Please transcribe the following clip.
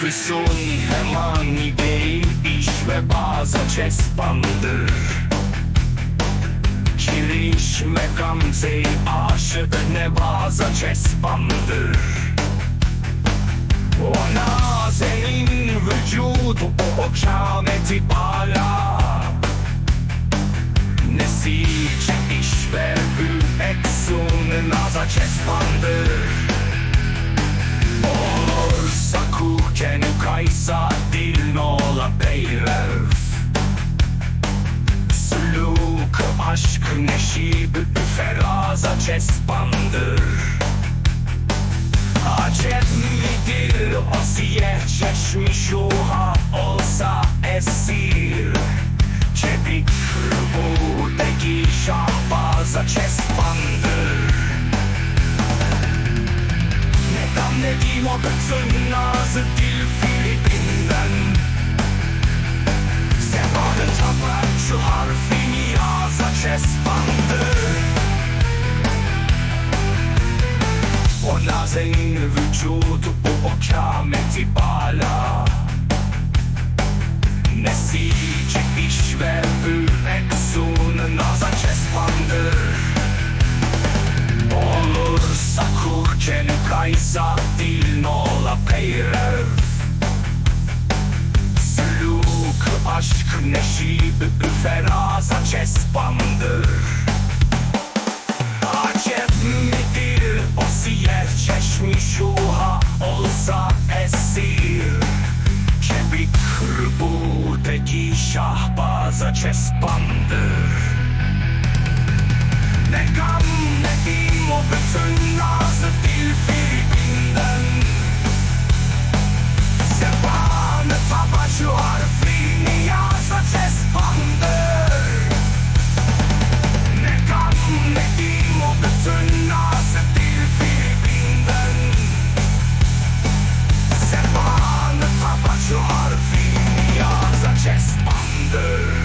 Füsun hemani değil iş ve bazı cespandır Kiriş ve gamze aşık cespandır Ona senin vücudu o kâmeti bala Nesice iş ve bu eksun naza cespandır nola beyrev Sülük aşk neşib feraza cespandır Acep midir? O siyeh çeşmi şuha olsa esir. Çebik bu deki şahbaza cespandır Neden dediğim o bütün nazı dil O nazenin vücudu bu o kâmeti bala Nesice iş ve ürek sun naza cespandır Olursa kurken kaysa dil nola peyrev Sülük aşk neşib feraza cespandır Namaza çespandır Ne gam ne im o bütün nazı dil Filipin'den. Sebanı tabaşı harfi niyaza çespandır Ne gam ne im o bütün nazı dil Filipin'den. Sebanı tabaşı harfi niyaza çespandır